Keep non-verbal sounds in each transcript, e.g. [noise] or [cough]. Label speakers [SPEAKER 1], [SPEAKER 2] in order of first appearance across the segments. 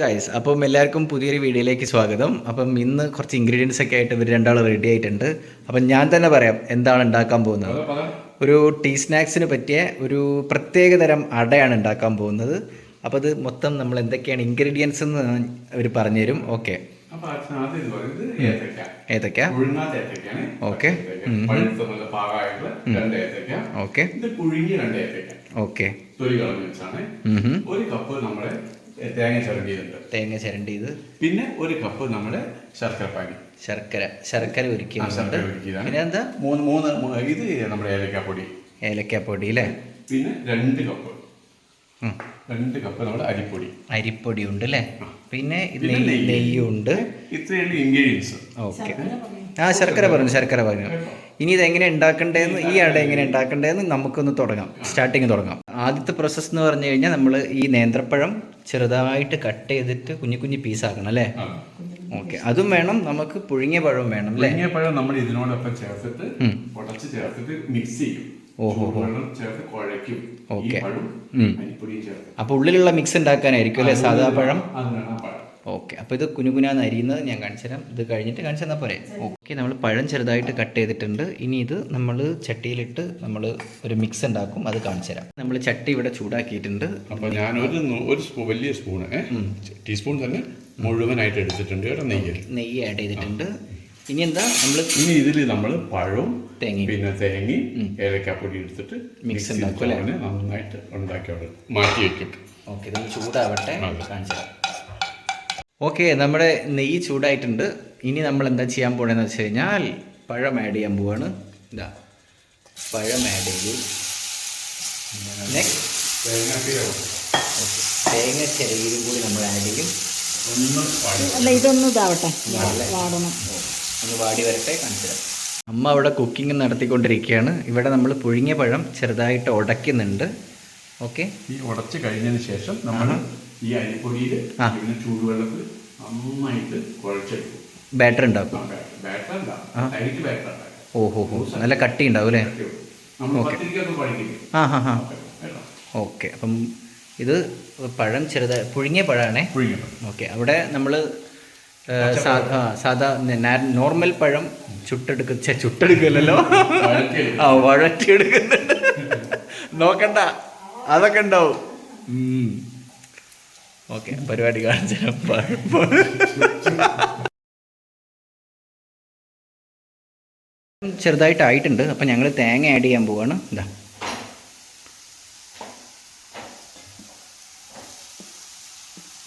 [SPEAKER 1] Guys അപ്പം എല്ലാവർക്കും പുതിയൊരു വീഡിയോയിലേക്ക് സ്വാഗതം. അപ്പം ഇന്ന് കുറച്ച് ഇൻഗ്രീഡിയൻസ് ഒക്കെ ആയിട്ട് ഇവർ രണ്ടാൾ റെഡി ആയിട്ടുണ്ട്. അപ്പം ഞാൻ തന്നെ പറയാം എന്താണ് ഉണ്ടാക്കാൻ പോകുന്നത്? ഒരു ടീ സ്നാക്സിന് പറ്റിയ ഒരു പ്രത്യേക തരം അടയാണ് ഉണ്ടാക്കാൻ പോകുന്നത്. അപ്പോൾ അത് മൊത്തം നമ്മൾ എന്തൊക്കെയാണ് ഇൻഗ്രീഡിയൻസ് എന്ന് അവർ പറഞ്ഞുതരും. ഓക്കെ
[SPEAKER 2] അപ്പൊ ഏത്തക്ക.
[SPEAKER 1] ഓക്കെ. ഓക്കെ ഓക്കെ
[SPEAKER 2] ഒരു കപ്പ് നമ്മുടെ തേങ്ങ ചിരണ്ടിയിട്ടുണ്ട്.
[SPEAKER 1] തേങ്ങ ചിരണ്ടി ചെയ്ത്
[SPEAKER 2] പിന്നെ ഒരു കപ്പ് നമ്മുടെ ശർക്കര പാനി.
[SPEAKER 1] ശർക്കര ശർക്കര
[SPEAKER 2] ഒരുക്കി
[SPEAKER 1] പിന്നെ എന്താ?
[SPEAKER 2] മൂന്ന് മൂന്ന് മൂ- ഇത് നമ്മുടെ ഏലക്കാപ്പൊടി
[SPEAKER 1] ഏലക്കാപ്പൊടി അല്ലേ
[SPEAKER 2] പിന്നെ രണ്ട് കപ്പ്. രണ്ട് കപ്പ് നമ്മുടെ അരിപ്പൊടി.
[SPEAKER 1] അരിപ്പൊടി ഉണ്ട് അല്ലേ പിന്നെ നെയ്യുണ്ട്.
[SPEAKER 2] ഇത്രയാണ് ഇൻഗ്രീഡിയൻസ്
[SPEAKER 1] ഓക്കെ. ആ ശർക്കര പറഞ്ഞു ശർക്കര പറഞ്ഞു. ഇനി ഇത് എങ്ങനെ ഉണ്ടാക്കണ്ടേന്ന് ഈ അട എങ്ങനെ ഉണ്ടാക്കണ്ടേന്ന് നമുക്കൊന്ന് തുടങ്ങാം. സ്റ്റാർട്ടിങ് തുടങ്ങാം. ആദ്യത്തെ പ്രോസസ്സ് എന്ന് പറഞ്ഞു കഴിഞ്ഞാൽ നമ്മൾ ഈ നേന്ത്രപ്പഴം ചെറുതായിട്ട് കട്ട് ചെയ്തിട്ട് കുഞ്ഞു കുഞ്ഞു പീസ് ആക്കണം അല്ലേ? ഓക്കെ അതും വേണം നമുക്ക് പുഴുങ്ങിയ പഴവും വേണം അല്ലേ?
[SPEAKER 2] പുഴുങ്ങിയ പഴം നമ്മൾ ഇതിനോടൊപ്പം ചേർത്തിട്ട് ഉടച്ച് ചേർത്തിട്ട് മിക്സ് ചെയ്യും.
[SPEAKER 1] ഓഹോ.
[SPEAKER 2] ചേർത്ത് കുഴയ്ക്കും.
[SPEAKER 1] ഓക്കെ. അപ്പോൾ ഉള്ളിലുള്ള മിക്സ് ഉണ്ടാക്കാനായിരിക്കും അല്ലേ? സാധാ പഴം. ഓക്കെ. അപ്പോൾ ഇത് കുനുകുനാന്ന് അരിയുന്നത് ഞാൻ കാണിച്ചു തരാം. ഇത് കഴിഞ്ഞിട്ട് കാണിച്ചു തന്നാൽ പോരെ. ഓക്കെ നമ്മൾ പഴം ചെറുതായിട്ട് കട്ട് ചെയ്തിട്ടുണ്ട്. ഇനി ഇത് നമ്മൾ ചട്ടിയിലിട്ട് നമ്മൾ ഒരു മിക്സ് ഉണ്ടാക്കും. അത് കാണിച്ചു തരാം. നമ്മൾ ചട്ടി ഇവിടെ ചൂടാക്കിയിട്ടുണ്ട്.
[SPEAKER 2] അപ്പോൾ ഞാൻ ഒരു ഒരു വലിയ സ്പൂൺ ടീസ്പൂൺ തന്നെ മുഴുവനായിട്ട് എടുത്തിട്ടുണ്ട് കേട്ടോ നെയ്യ്.
[SPEAKER 1] നെയ്യ് ആഡ് ചെയ്തിട്ടുണ്ട്. ഇനി എന്താ നമ്മൾ
[SPEAKER 2] ഇനി ഇതിൽ നമ്മൾ പഴവും
[SPEAKER 1] തേങ്ങ
[SPEAKER 2] പിന്നെ തേങ്ങയും ഏലക്കാപ്പൊടി എടുത്തിട്ട് മിക്സ്
[SPEAKER 1] ഉണ്ടാക്കും?
[SPEAKER 2] നന്നായിട്ട് ഉണ്ടാക്കി മാറ്റി വെക്കും.
[SPEAKER 1] ഓക്കെ ഇതൊന്ന് ചൂടാവട്ടെ. കാണിച്ചു തരാം. ഓക്കെ നമ്മുടെ നെയ്യ് ചൂടായിട്ടുണ്ട്. ഇനി നമ്മൾ എന്താ ചെയ്യാൻ പോകണമെന്ന് വെച്ച് കഴിഞ്ഞാൽ പഴം ആഡ് ചെയ്യാൻ പോവാണ്. ഇതാ പഴം ആഡ് ചെയ്തു. നെക്സ്റ്റ് തേങ്ങ ചെറിയും കൂടി നമ്മൾ ആഡ് ചെയ്യും.
[SPEAKER 2] ഒന്ന്
[SPEAKER 3] അല്ല ഇതൊന്നും ഇതാവട്ടെ. വാടണം.
[SPEAKER 1] ഒന്ന് വാടി വരട്ടെ കാണിച്ചു അമ്മ അവിടെ കുക്കിംഗ് നടത്തിക്കൊണ്ടിരിക്കുകയാണ്. ഇവിടെ നമ്മൾ പുഴുങ്ങിയ പഴം ചെറുതായിട്ട് ഉടയ്ക്കുന്നുണ്ട്. ഓക്കെ?
[SPEAKER 2] ഈ ഉടച്ച് കഴിഞ്ഞതിന് ശേഷം നമ്മൾ ഈ അരിപ്പൊടിയിൽ. പിന്നെ ചൂടുവെള്ളത്തിൽ നന്നായിട്ട് കുഴച്ചെടുക്കും.
[SPEAKER 1] ബാറ്റർ ഉണ്ടാക്കും.
[SPEAKER 2] ബാറ്റർ അല്ല. അരിക്ക് ബാറ്റർ ഉണ്ടാക്കാം
[SPEAKER 1] ഓഹോ ഹോ നല്ല കട്ടി ഉണ്ടാവും. അല്ലേ ആ ഹാ ഹാ ഓക്കെ അപ്പം ഇത് പഴം ചെറുതായി പുഴുങ്ങിയ പഴമാണേ? ഓക്കെ അവിടെ നമ്മൾ സാധാ നോർമൽ പഴം ചുട്ടെടുക്ക ചുട്ടെടുക്കല്ലോ ചുട്ടെടുക്കില്ലല്ലോ. ആ വഴറ്റിയെടുക്കുന്നുണ്ട്. നോക്കണ്ട. അതൊക്കെ ഉണ്ടാവും. ഓക്കെ പരിപാടി കാണിച്ചു തരാം. ചെറുതായിട്ട് ആയിട്ടുണ്ട് അപ്പം ഞങ്ങൾ തേങ്ങ ആഡ് ചെയ്യാൻ പോവാണ്. ഇതാ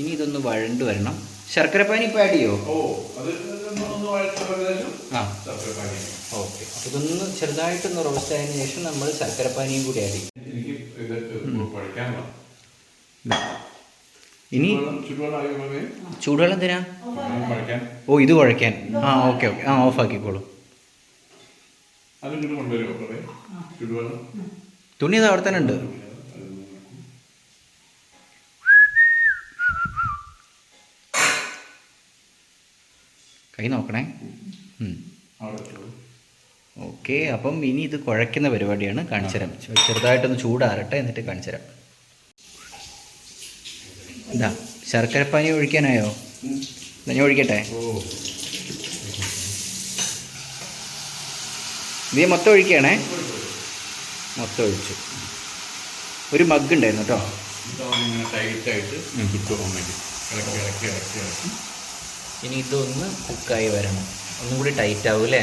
[SPEAKER 1] ഇനി ഇതൊന്ന് വഴണ്ട് വരണം. ശർക്കരപ്പാനി ഇപ്പോൾ ആഡ് ചെയ്യോ?
[SPEAKER 2] ഓ അത് ഒന്ന് ഒന്ന് വഴറ്റിയതിന് ശേഷം
[SPEAKER 1] ആ. ഓക്കെ. അപ്പോൾ ഇതൊന്ന് ചെറുതായിട്ടൊന്ന് റോസ്റ്റ് ആയതിനു ശേഷം നമ്മൾ ശർക്കരപ്പാനിയും കൂടി ആഡ് ചെയ്യും. ഇനി
[SPEAKER 2] ചുടുവെള്ളം
[SPEAKER 1] എന്തിനാ? ഓ ഇത് കുഴയ്ക്കാൻ. ആ ഓക്കെ ഓക്കെ. ആ ഓഫ് ആക്കിക്കോളൂ. തുണി ഇത് അവിടെ തന്നെ ഉണ്ട്. കൈ നോക്കണേ. ഓക്കെ അപ്പം ഇനി ഇത് കുഴയ്ക്കുന്ന പരിപാടിയാണ് കാണിച്ചു തരാം. ചെറുതായിട്ടൊന്ന് ചൂടാറട്ടെ എന്നിട്ട് കാണിച്ചു തരാം. ഇതാ ശർക്കരപ്പാനി ഒഴിക്കാനായോ? ഞാൻ ഒഴിക്കട്ടെ. നീ മൊത്തം ഒഴിക്കുകയാണേ? മൊത്തം ഒഴിച്ചു. ഒരു മഗ് ഉണ്ടായിരുന്നു കേട്ടോ. ഇനി ഇതൊന്ന് കുക്കായി വരണം. ഒന്നും കൂടി ടൈറ്റ് ആവും അല്ലേ?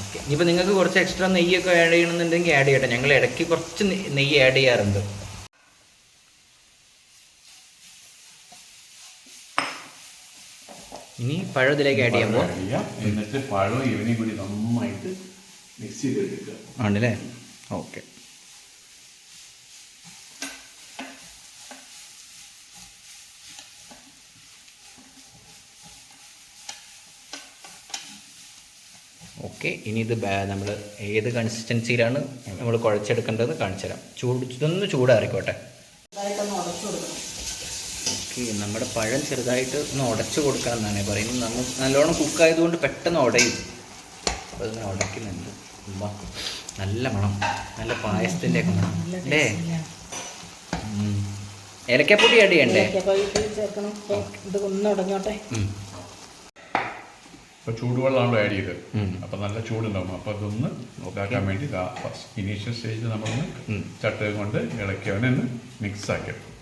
[SPEAKER 1] ഓക്കെ ഇനിയിപ്പോൾ നിങ്ങൾക്ക് കുറച്ച് എക്സ്ട്രാ നെയ്യൊക്കെ ആഡ് ചെയ്യണമെന്നുണ്ടെങ്കിൽ ആഡ് ചെയ്യട്ടെ. ഞങ്ങൾ ഇടയ്ക്ക് കുറച്ച് നെയ്യ് ആഡ് ചെയ്യാറുണ്ട്. ഇനി പഴം ഇതിലേക്ക് ആഡ് ചെയ്യുമ്പോൾ
[SPEAKER 2] എന്നിട്ട് പഴം ഇവനെയും കൂടി നന്നായിട്ട് മിക്സ് ചെയ്തെടുക്കുക
[SPEAKER 1] ആണല്ലേ? ഓക്കെ ഓക്കെ ഇനി ഇത് നമ്മൾ ഏത് കൺസിസ്റ്റൻസിയിലാണ് നമ്മൾ കുഴച്ചെടുക്കേണ്ടതെന്ന് കാണിച്ചു തരാം ചൂട് ഇതൊന്ന് ചൂടാറിക്കോട്ടെ. ഓക്കെ നമ്മുടെ പഴം ചെറുതായിട്ട് ഒന്ന് ഉടച്ചു കൊടുക്കണം എന്നാണ് പറയുന്നത്. നമ്മൾ നല്ലോണം കുക്കായതുകൊണ്ട് പെട്ടെന്ന് ഉടയും. അപ്പോൾ അതിങ്ങനെ ഉടയ്ക്കുന്നുണ്ട്. ഉമ്മാ. നല്ല മണം. നല്ല പായസത്തിന്റെ ഒക്കെ മണം അല്ലേ? ഏലക്കപ്പൊടി ആഡ് ചെയ്യണ്ടേ?
[SPEAKER 3] ഏലക്കാപ്പൊടി ചേർക്കണം. ഇത് ഒന്ന് ഉടഞ്ഞോട്ടെ.
[SPEAKER 1] ഉം.
[SPEAKER 2] ഇപ്പോൾ ചൂടുവെള്ളമാണല്ലോ ആഡ് ചെയ്തത്. അപ്പോൾ നല്ല ചൂടുണ്ടാവും. അപ്പോൾ അതൊന്ന് നോക്കാക്കാൻ വേണ്ടി ഇനീഷ്യൽ സ്റ്റേജിൽ നമ്മളൊന്ന് ചട്ടകം കൊണ്ട് ഇളക്കിയവനെ ഒന്ന് മിക്സ് ആക്കി എടുക്കും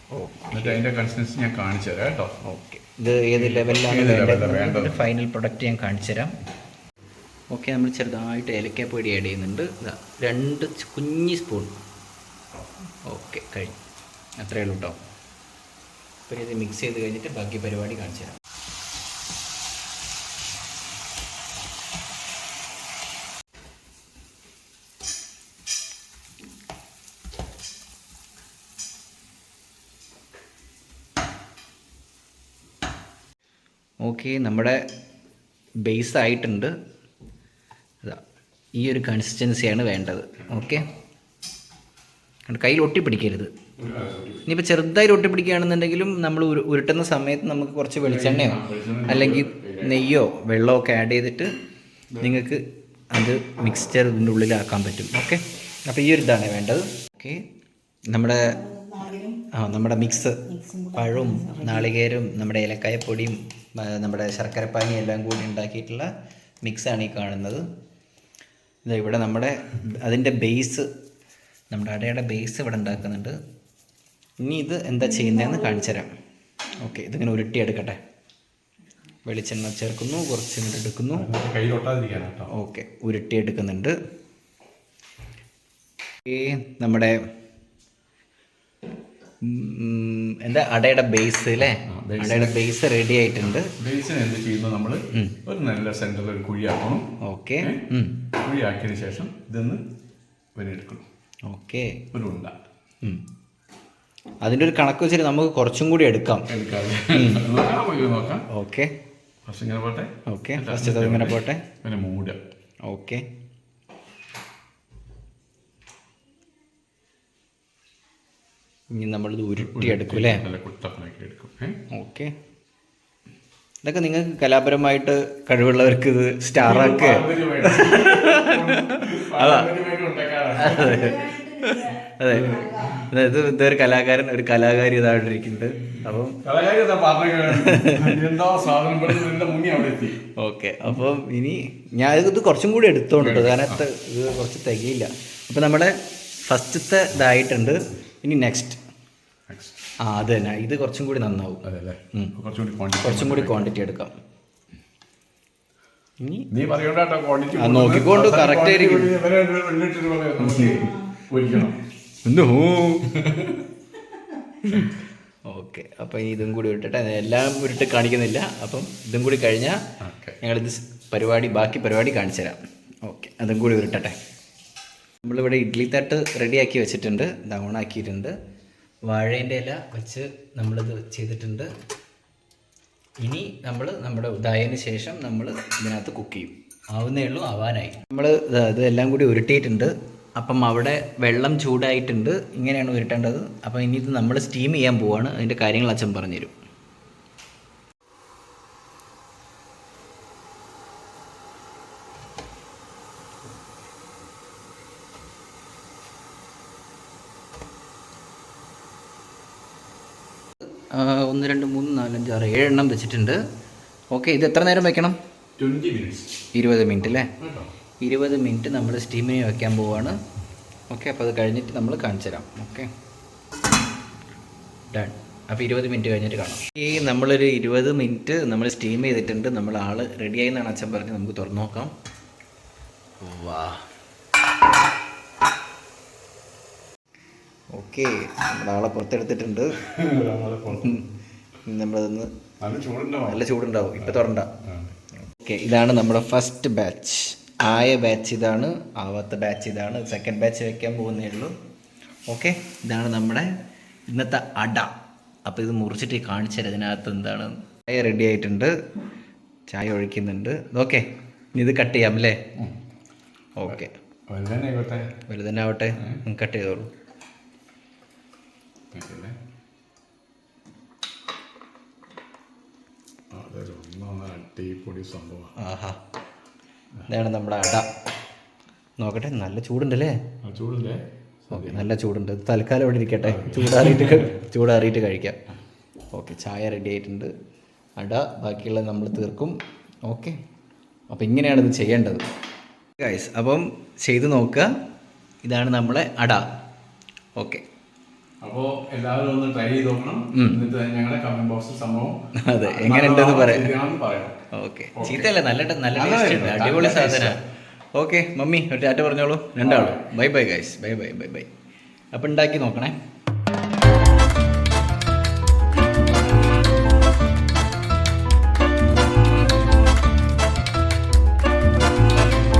[SPEAKER 2] എന്നിട്ട് അതിന്റെ കൺസിസ്റ്റൻസി ഞാൻ കാണിച്ചു തരാം കേട്ടോ.
[SPEAKER 1] ഓക്കെ. ഇത് ഏത് ലെവലിലാണ്? ഫൈനൽ പ്രൊഡക്റ്റ് ഞാൻ കാണിച്ചു തരാം. ഓക്കെ നമ്മൾ ചെറുതായിട്ട് ഏലക്കാപ്പൊടി ആഡ് ചെയ്യുന്നുണ്ട്. ഇതാ രണ്ട് കുഞ്ഞ് സ്പൂൺ ഓക്കെ കഴിഞ്ഞു അത്രയേ ഉള്ളൂ കേട്ടോ അപ്പോൾ ഇത് മിക്സ് ചെയ്ത് കഴിഞ്ഞിട്ട് ബാക്കി പരിപാടി കാണിച്ചു തരാം. ഓക്കെ നമ്മുടെ ബേസ് ആയിട്ടുണ്ട്. ഇതാ ഈ ഒരു കൺസിസ്റ്റൻസിയാണ് വേണ്ടത്. ഓക്കെ? കയ്യിൽ ഒട്ടിപ്പിടിക്കരുത് ഇനിയിപ്പോൾ ചെറുതായി ഒട്ടിപ്പിടിക്കുകയാണെന്നുണ്ടെങ്കിലും നമ്മൾ ഉരുട്ടുന്ന സമയത്ത് നമുക്ക് കുറച്ച് വെളിച്ചെണ്ണയോ അല്ലെങ്കിൽ നെയ്യോ വെള്ളമോ ഒക്കെ ആഡ് ചെയ്തിട്ട് നിങ്ങൾക്ക് അത് മിക്സ്ചർ ഇതിന്റെ ഉള്ളിലാക്കാൻ പറ്റും. ഓക്കെ? അപ്പോൾ ഈ ഒരു ഇതാണ് വേണ്ടത്. ഓക്കെ? നമ്മുടെ ആ നമ്മുടെ മിക്സ് പഴവും നാളികേരവും നമ്മുടെ ഏലക്കായപ്പൊടിയും ആ, നമ്മുടെ ശർക്കരപ്പാനി എല്ലാം കൂടി ഉണ്ടാക്കിയിട്ടുള്ള മിക്സാണ് ഈ കാണുന്നത്. ഇതാ ഇവിടെ നമ്മുടെ അതിന്റെ ബേസ് നമ്മുടെ അടയുടെ ബേസ് ഇവിടെ ഉണ്ടാക്കുന്നുണ്ട്. ഇനി ഇത് എന്താ ചെയ്യുന്നതെന്ന് കാണിച്ചു തരാം. ഓക്കെ ഇതിങ്ങനെ ഉരുട്ടിയെടുക്കട്ടെ വെളിച്ചെണ്ണ ചേർക്കുന്നു കുറച്ച് ഇങ്ങോട്ട് എടുക്കുന്നു. ഓക്കെ ഉരുട്ടിയെടുക്കുന്നുണ്ട് ഈ നമ്മുടെ എന്താ? അടയുടെ ബേസ് അല്ലേ. അടയുടെ ബേസ് റെഡി ആയിട്ടുണ്ട്.
[SPEAKER 2] ബേസിന് എന്ത് ചെയ്യുന്നു നമ്മൾ ഒരു നല്ല സെന്ററിൽ ഒരു കുഴിയാക്കണം.
[SPEAKER 1] ഓക്കെ
[SPEAKER 2] കുഴിയാക്കിയതിന് ശേഷം ഇതൊന്ന് വരെടുക്കണം
[SPEAKER 1] ഓക്കെ
[SPEAKER 2] ഒരു ഉണ്ട.
[SPEAKER 1] അതിന്റെ ഒരു കണക്ക് വെച്ചിട്ട് നമുക്ക് കുറച്ചും കൂടി എടുക്കാം.
[SPEAKER 2] നോക്കാം.
[SPEAKER 1] ഓക്കെ
[SPEAKER 2] ഫസ്റ്റ് ഇങ്ങനെ പോട്ടെ.
[SPEAKER 1] ഓക്കെ ഫസ്റ്റ് ഇങ്ങനെ പോട്ടെ.
[SPEAKER 2] പിന്നെ മൂടുക.
[SPEAKER 1] ഓക്കെ ഇനി നമ്മൾ ഉരുട്ടിയെടുക്കും അല്ലേ? ഓക്കെ. ഇതൊക്കെ നിങ്ങൾക്ക് കലാപരമായിട്ട് കഴിവുള്ളവർക്ക് ഇത് സ്റ്റാറാക്ക്.
[SPEAKER 2] ഉണ്ടാക്കാറാണ്.
[SPEAKER 1] അതെ. ഇത് ഇതൊരു കലാകാരൻ ഒരു കലാകാരി ഇതായിട്ടിരിക്കുന്നുണ്ട്. അപ്പം ഓക്കെ. അപ്പം ഇനി ഞാൻ ഇത് കുറച്ചും കൂടി എടുത്തോണ്ട് കാരണം ഇത് കുറച്ച് തികയില്ല. അപ്പം നമ്മുടെ ഫസ്റ്റത്തെ ഇതായിട്ടുണ്ട് ഇനി നെക്സ്റ്റ്. ആ അത് തന്നെ. ഇത് കുറച്ചും കൂടി നന്നാവും.
[SPEAKER 2] കുറച്ചും കൂടി
[SPEAKER 1] ക്വാണ്ടിറ്റി എടുക്കാം.
[SPEAKER 2] നീ പറയണ്ടാട്ടോ ക്വാണ്ടിറ്റി
[SPEAKER 1] നോക്കിക്കൊണ്ട് കറക്റ്റ് ആയിരിക്കും. [laughs] ഓക്കെ. അപ്പം ഇനി ഇതും കൂടി ഇട്ടിട്ട് എല്ലാം ഉരുട്ട് കാണിക്കുന്നില്ല. അപ്പം ഇതും കൂടി കഴിഞ്ഞാൽ ഞങ്ങളിത് പരിപാടി ബാക്കി പരിപാടി കാണിച്ചു തരാം ഓക്കെ. അതും കൂടി ഉരുട്ടട്ടെ. നമ്മളിവിടെ ഇഡ്ഡലി തട്ട് റെഡിയാക്കി വെച്ചിട്ടുണ്ട്. ഡൗൺ ആക്കിയിട്ടുണ്ട് വാഴേന്റെ ഇല വെച്ച് നമ്മളിത് ചെയ്തിട്ടുണ്ട്. ഇനി നമ്മൾ നമ്മുടെ ഇതായതിന് ശേഷം നമ്മൾ ഇതിനകത്ത് കുക്ക് ചെയ്യും. ആവുന്നേ ഉള്ളൂ ആവാനായി. നമ്മൾ ഇത് എല്ലാം കൂടി ഉരുട്ടിയിട്ടുണ്ട്. അപ്പം അവിടെ വെള്ളം ചൂടായിട്ടുണ്ട്. ഇങ്ങനെയാണ് ഉരുട്ടേണ്ടത്. അപ്പം ഇനി ഇത് നമ്മൾ സ്റ്റീം ചെയ്യാൻ പോവാണ്. അതിന്റെ കാര്യങ്ങൾ അച്ഛൻ പറഞ്ഞുതരും. ഒന്ന് രണ്ട് മൂന്ന് നാല് അഞ്ച് ആറ് ഏഴ് എണ്ണം വെച്ചിട്ടുണ്ട്. ഓക്കെ ഇത് എത്ര നേരം വെക്കണം? ഇരുപത് മിനിറ്റ് അല്ലേ? ഇരുപത് മിനിറ്റ് നമ്മൾ സ്റ്റീമിന് വയ്ക്കാൻ പോവാണ്. ഓക്കെ അപ്പോൾ അത് കഴിഞ്ഞിട്ട് നമ്മൾ കാണിച്ചു തരാം. ഓക്കെ. ഡൺ അപ്പോൾ ഇരുപത് മിനിറ്റ് കഴിഞ്ഞിട്ട് കാണാം. ഈ നമ്മളൊരു ഇരുപത് മിനിറ്റ് നമ്മൾ സ്റ്റീം ചെയ്തിട്ടുണ്ട്. നമ്മൾ ആൾ റെഡിയായി എന്നാണ് അച്ഛൻ പറഞ്ഞ് നമുക്ക് തുറന്നു നോക്കാം. വാ. ഓക്കെ നമ്മൾ ആളെ പുറത്തെടുത്തിട്ടുണ്ട്. നമ്മളതൊന്ന്
[SPEAKER 2] നല്ല ചൂടുണ്ടാവും.
[SPEAKER 1] ഇപ്പം തുറണ്ട. ഓക്കെ ഇതാണ് നമ്മുടെ ഫസ്റ്റ് ബാച്ച്. ആയ ബാച്ച് ഇതാണ് ആവാത്ത ബാച്ച് ഇതാണ്. സെക്കൻഡ് ബാച്ച് വെക്കാൻ പോകുന്നേ ഉള്ളൂ. ഓക്കെ ഇതാണ് നമ്മുടെ ഇന്നത്തെ അട. അപ്പോൾ ഇത് മുറിച്ചിട്ട് കാണിച്ചാൽ അതിനകത്ത് എന്താണ്? ചായ റെഡി ആയിട്ടുണ്ട്. ചായ ഒഴിക്കുന്നുണ്ട്. ഓക്കെ ഇനി ഇത് കട്ട് ചെയ്യാം അല്ലേ? ഓക്കെ.
[SPEAKER 2] വലുതന്നെ
[SPEAKER 1] ആവട്ടെ. കട്ട് ചെയ്തോളൂ.
[SPEAKER 2] ഓക്കെയല്ലേ? ആ, അതൊരു ഒന്നൊന്നര അടിപൊളി സംഭവം.
[SPEAKER 1] ആഹാ. ഇതാണ് നമ്മുടെ അട. നോക്കട്ടെ നല്ല ചൂടുണ്ടല്ലേ?
[SPEAKER 2] ചൂടില്ലേ
[SPEAKER 1] ഓക്കെ നല്ല ചൂടുണ്ട്. തൽക്കാലം ഇവിടെ ഇരിക്കട്ടെ. ചൂടാറിയിട്ട് ചൂടാറിയിട്ട് കഴിക്കാം. ഓക്കെ ചായ റെഡി ആയിട്ടുണ്ട്. അട ബാക്കിയുള്ളത് നമ്മൾ തീർക്കും. ഓക്കെ. അപ്പോൾ ഇങ്ങനെയാണ് ഇത് ചെയ്യേണ്ടത്. ഗൈസ് അപ്പം ചെയ്ത് നോക്കുക. ഇതാണ് നമ്മളെ അട. ഓക്കെ.
[SPEAKER 2] അപ്പോൾ എല്ലാവരും ഒന്ന് ട്രൈ ചെയ്ത് നോക്കണം. എന്നിട്ട് ഞങ്ങളുടെ കമന്റ് ബോക്സിൽ സംഭവം
[SPEAKER 1] അതെ, എങ്ങനെയുണ്ടെന്ന് പറയാം. ഓക്കെ. ചീത്തയല്ല? നല്ല നല്ല ടേസ്റ്റ് ഉണ്ട്. അടിപൊളി. സാധനം. ഓക്കെ മമ്മി ഒരു ടാറ്റ പറഞ്ഞോളൂ. രണ്ടാളും. Bye bye guys bye bye bye bye. അപ്പം ഉണ്ടാക്കി നോക്കണേ.